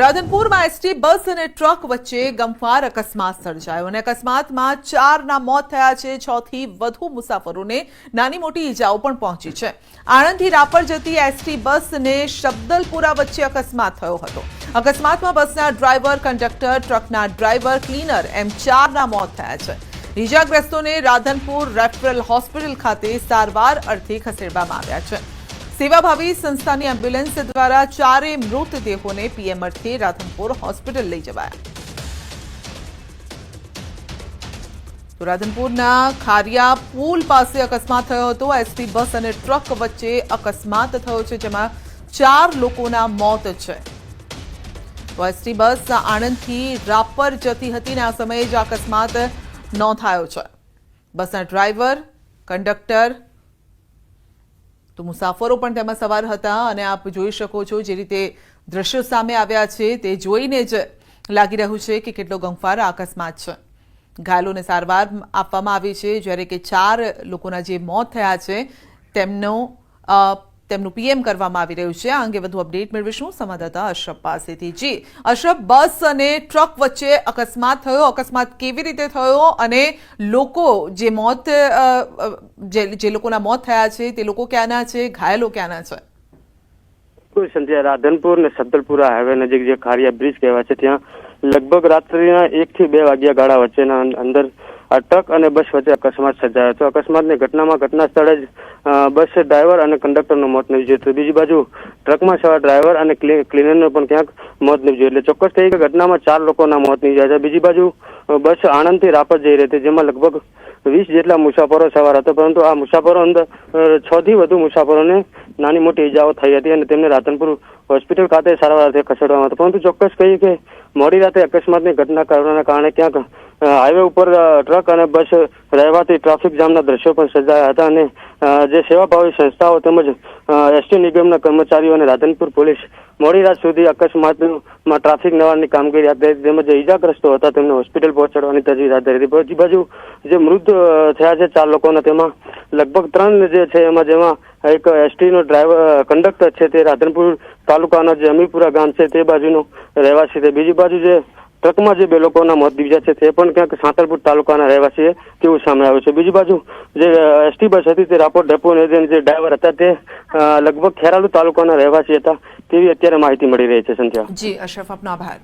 રાધનપુરમાં ST bus અને truck વચ્ચે ગમફાર અકસ્માત સર્જાયો અને અકસ્માતમાં ચારના મોત થયા છે. છ થી વધુ મુસાફરોને નાની મોટી ઈજાઓ પણ પહોંચી છે. આણંદથી રાપર જતી એસટી બસને શબ્દલપુરા વચ્ચે અકસ્માત થયો હતો. અકસ્માતમાં બસના ડ્રાઈવર, કંડક્ટર, ટ્રકના ડ્રાઈવર, ક્લીનર એમ ચારના મોત થયા છે. ઈજાગ્રસ્તોને રાધનપુર રેફરલ હોસ્પિટલ ખાતે સારવાર અર્થે ખસેડવામાં આવ્યા છે. સેવાભાવી સંસ્થાની એમ્બ્યુલન્સ દ્વારા ચારે મૃતદેહોને પીએમ અર્થે રાધનપુર હોસ્પિટલ લઈ જવાયા. રાધનપુરના ખારિયા પુલ પાસે અકસ્માત થયો હતો. એસટી બસ અને ટ્રક વચ્ચે અકસ્માત થયો છે, જેમાં ચાર લોકોના મોત છે. તો એસટી બસ આણંદથી રાપર જતી હતી ને આ સમયે જ અકસ્માત નોંધાયો છે. બસના ડ્રાઈવર, કંડક્ટર તો મુસાફરો પણ તેમાં સવાર હતા અને આપ જોઈ શકો છો જે રીતે દ્રશ્યો સામે આવ્યા છે, તે જોઈને જ લાગી રહ્યું છે કે કેટલો ગંફાર અકસ્માત છે. ઘાયલોને સારવાર આપવામાં આવી છે. જ્યારે કે ચાર લોકોના જે મોત થયા છે, તેમનો તેમનું પીએમ કરવામાં આવી રહ્યું છે. આ અંગે વધુ અપડેટ મેળવીશું સંવાદદાતા અશરફ પાસેથી. જી, અશરફ, બસ અને ટ્રક વચ્ચે અકસ્માત થયો. અકસ્માત કેવી રીતે થયો અને લોકો જે મોત જે લોકોના મોત થયા છે, તે લોકો ક્યાંના છે, ઘાયલો ક્યાંના છે? સંધ્યા રાધનપુર અને સદ્દલપુરા હાઈવે નજીક જે ખારિયા બ્રિજ કહેવાય છે, ત્યાં લગભગ રાત્રિના એક થી બે વાગ્યા ગાળા વચ્ચેના અંદર આ ટ્રક અને બસ વચ્ચે અકસ્માત સર્જાયો હતો. અકસ્માતની ઘટનામાં ઘટના સ્થળે જ બસ ડ્રાઈવર અને કંડક્ટરનું મોત નીપજ્યું હતું. બીજી બાજુ ટ્રકમાં સવાર ડ્રાઈવર અને ક્લી- ક્લીનરનું પણ ક્યાંક મોત નીપજ્યું એટલે ચોક્કસ થઈ કે ઘટનામાં ચાર લોકોના મોત નીપજ્યા છે બીજી બાજુ બસ આણંદથી રાપર જઈ રહી હતી, જેમાં લગભગ વીસ જેટલા મુસાફરો સવાર હતા. પરંતુ આ મુસાફરો અંદર છ થી વધુ મુસાફરોને નાની મોટી ઈજાઓ થઈ હતી અને તેમને રાતનપુર હોસ્પિટલ ખાતે સારવાર અર્થે ખસેડવામાં હતા. પરંતુ ચોક્કસ કહીએ કે મોડી રાતે અકસ્માતની ઘટના કરવાના કારણે ક્યાંક હાઈવે ઉપર ટ્રક અને બસ રહેવાથી ટ્રાફિક જામના દ્રશ્યો પણ સર્જાયા હતા અને જે સેવાભાવી સંસ્થાઓ તેમજ એસટી નિગમના કર્મચારીઓ અને રાધનપુર પોલીસ મોડી રાત સુધી અકસ્માતમાં ટ્રાફિક નવાની કામગીરી હાથ ધરી, તેમજ ઈજાગ્રસ્તો હતા તેમને હોસ્પિટલ પહોંચાડવાની તજવીજ હાથ ધરી હતી. બીજી બાજુ જે મૃત થયા છે ચાર લોકોના, તેમાં લગભગ ત્રણ જે છે એમાં જેમાં એક એસટીનો ડ્રાઈવર કંડક્ટર છે તે રાધનપુર તાલુકાના જે અમીપુરા ગામ છે તે બાજુનો રહેવાસી છે. બીજી બાજુ જે ટ્રકમાં જે બે લોકોના મોત નીપજ્યા છે તે પણ ક્યાંક સાંતલપુર તાલુકાના રહેવાસી તેવું સામે આવ્યું છે. બીજી બાજુ જે એસટી બસ હતી તે રાપોર ડેપો જે ડ્રાઈવર હતા તે લગભગ ખેરાલુ તાલુકાના રહેવાસી હતા, તેવી અત્યારે માહિતી મળી રહી છે, સંધ્યા. જી, અશરફ આપનો આભાર.